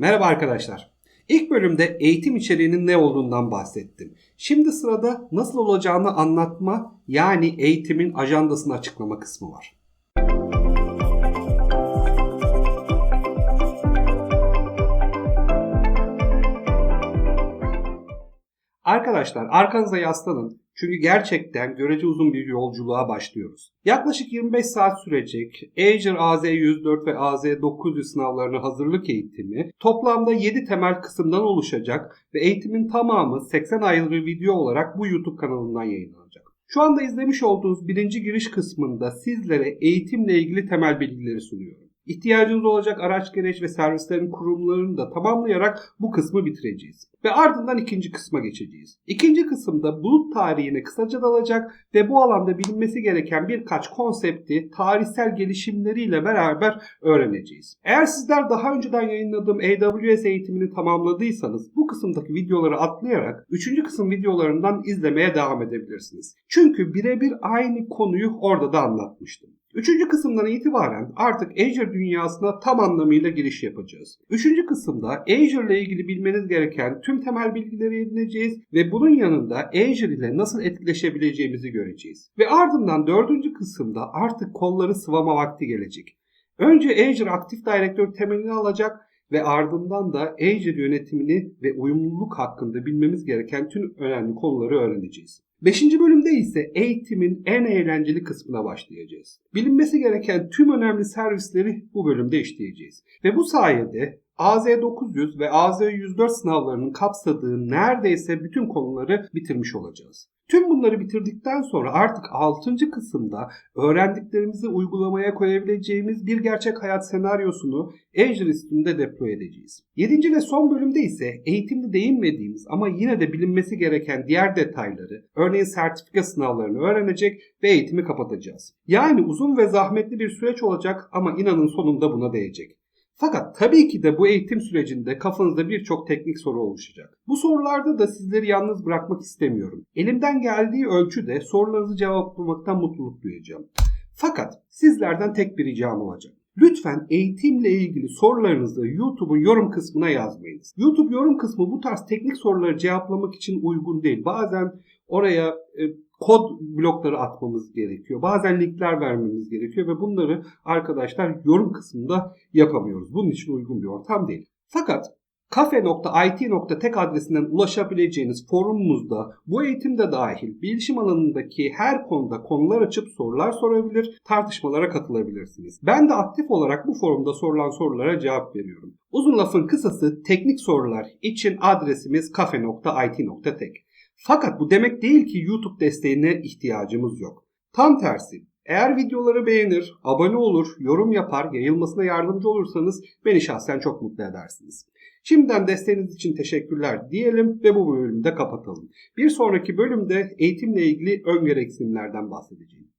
Merhaba arkadaşlar. İlk bölümde eğitim içeriğinin ne olduğundan bahsettim. Şimdi sırada nasıl olacağını anlatma yani eğitimin ajandasını açıklama kısmı var. Arkadaşlar arkanıza yaslanın. Çünkü gerçekten görece uzun bir yolculuğa başlıyoruz. Yaklaşık 25 saat sürecek Azure AZ104 ve AZ900 sınavlarına hazırlık eğitimi toplamda 7 temel kısımdan oluşacak ve eğitimin tamamı 80 ayrı video olarak bu YouTube kanalından yayınlanacak. Şu anda izlemiş olduğunuz birinci giriş kısmında sizlere eğitimle ilgili temel bilgileri sunuyorum. İhtiyacınız olacak araç gereç ve servislerin kurumlarını da tamamlayarak bu kısmı bitireceğiz. Ve ardından ikinci kısma geçeceğiz. İkinci kısımda bulut tarihine kısaca dalacak ve bu alanda bilinmesi gereken birkaç konsepti tarihsel gelişimleriyle beraber öğreneceğiz. Eğer sizler daha önceden yayınladığım AWS eğitimini tamamladıysanız bu kısımdaki videoları atlayarak üçüncü kısım videolarından izlemeye devam edebilirsiniz. Çünkü birebir aynı konuyu orada da anlatmıştım. Üçüncü kısımdan itibaren artık Azure dünyasına tam anlamıyla giriş yapacağız. Üçüncü kısımda Azure ile ilgili bilmeniz gereken tüm temel bilgileri edineceğiz ve bunun yanında Azure ile nasıl etkileşebileceğimizi göreceğiz. Ve ardından dördüncü kısımda artık kolları sıvama vakti gelecek. Önce Azure Active Directory temelini alacak ve ardından da Azure yönetimini ve uyumluluk hakkında bilmemiz gereken tüm önemli konuları öğreneceğiz. Beşinci bölümde ise eğitimin en eğlenceli kısmına başlayacağız. Bilinmesi gereken tüm önemli servisleri bu bölümde işleyeceğiz. Ve bu sayede AZ900 ve AZ104 sınavlarının kapsadığı neredeyse bütün konuları bitirmiş olacağız. Tüm bunları bitirdikten sonra artık 6. kısımda öğrendiklerimizi uygulamaya koyabileceğimiz bir gerçek hayat senaryosunu Azure üstünde deploy edeceğiz. 7. ve son bölümde ise eğitimde değinmediğimiz ama yine de bilinmesi gereken diğer detayları, örneğin sertifika sınavlarını öğrenecek ve eğitimi kapatacağız. Yani uzun ve zahmetli bir süreç olacak ama inanın sonunda buna değecek. Fakat tabii ki de bu eğitim sürecinde kafanızda birçok teknik soru oluşacak. Bu sorularda da sizleri yalnız bırakmak istemiyorum. Elimden geldiği ölçüde sorularınızı cevaplamaktan mutluluk duyacağım. Fakat sizlerden tek bir ricam olacak. Lütfen eğitimle ilgili sorularınızı YouTube'un yorum kısmına yazmayınız. YouTube yorum kısmı bu tarz teknik soruları cevaplamak için uygun değil. Bazen oraya e, kod blokları atmamız gerekiyor. Bazen linkler vermemiz gerekiyor ve bunları arkadaşlar yorum kısmında yapamıyoruz. Bunun için uygun bir ortam değil. Fakat kafe.it.tek adresinden ulaşabileceğiniz forumumuzda bu eğitimde dahil bilişim alanındaki her konuda konular açıp sorular sorabilir, tartışmalara katılabilirsiniz. Ben de aktif olarak bu forumda sorulan sorulara cevap veriyorum. Uzun lafın kısası teknik sorular için adresimiz kafe.it.tek. Fakat bu demek değil ki YouTube desteğine ihtiyacımız yok. Tam tersi. Eğer videoları beğenir, abone olur, yorum yapar, yayılmasına yardımcı olursanız beni şahsen çok mutlu edersiniz. Şimdiden desteğiniz için teşekkürler diyelim ve bu bölümü de kapatalım. Bir sonraki bölümde eğitimle ilgili ön gereksinimlerden bahsedeceğim.